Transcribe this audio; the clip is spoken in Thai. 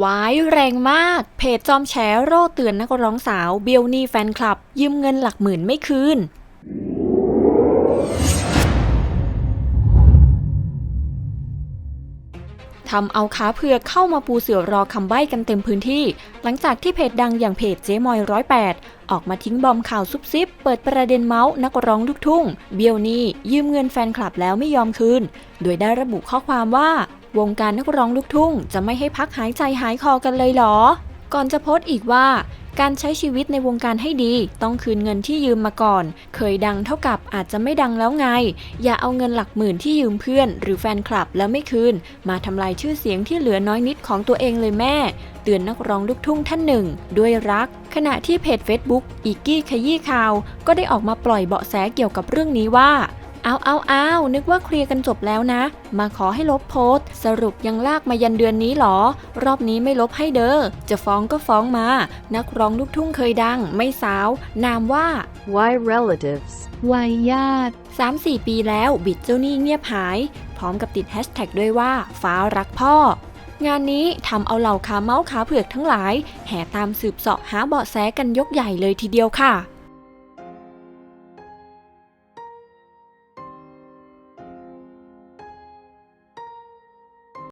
วายแรงมาก เพจจอมแฉโร่เตือนนักร้องสาวเบลนี่แฟนคลับ ยืมเงินหลักหมื่นไม่คืนทำเอาขาเผือกเข้ามาปูเสือรอคำใบ้กันเต็มพื้นที่ หลังจากที่เพจดังอย่างเพจเจ๊มอยร้อยแปดออกมาทิ้งบอมข่าวซุบซิบ เปิดประเด็นเมาส์นักร้องลูกทุ่ง เบียวนี่ยืมเงินแฟนคลับแล้วไม่ยอมคืน โดยได้ระบุข้อความว่า วงการนักร้องลูกทุ่ง จะไม่ให้พักหายใจหายคอกันเลยเหรอ ก่อนจะโพสต์อีกว่า การใช้ชีวิตในวงการให้ดี ต้องคืนเงินที่ยืมมาก่อน เคยดังเท่ากับอาจจะไม่ดังแล้วไง อย่าเอาเงินหลักหมื่นที่ยืมเพื่อน หรือแฟนคลับแล้วไม่คืน มาทำลายชื่อเสียงที่เหลือน้อยนิดของตัวเองเลยแม่ เตือนนักร้องลูกทุ่งท่านหนึ่ง ด้วยรัก ขณะที่เพจ Facebook อีกกี้ขยี้ข่าว ก็ได้ออกมาปล่อยเบาะแสเกี่ยวกับเรื่องนี้ว่า เอาเอาเอานึกว่าเคลียร์กันจบแล้วนะ มาขอให้ลบโพสต์ สรุปยังลากมายันเดือนนี้หรอ รอบนี้ไม่ลบให้เด้อ จะฟ้องก็ฟ้องมา นักร้องลูกทุ่งเคยดัง ไม่สาว นามว่า Why relatives? วัยญาติ 3-4 ปีแล้วบิดเจ้าหนี้เงียบหาย พร้อมกับติดแฮชแท็กด้วยว่า ฟ้ารักพ่อ งานนี้ทำเอาเหล่าขาเมาส์ขาเผือกทั้งหลาย แห่ตามสืบเสาะหาเบาะแสกันยกใหญ่เลยทีเดียวค่ะ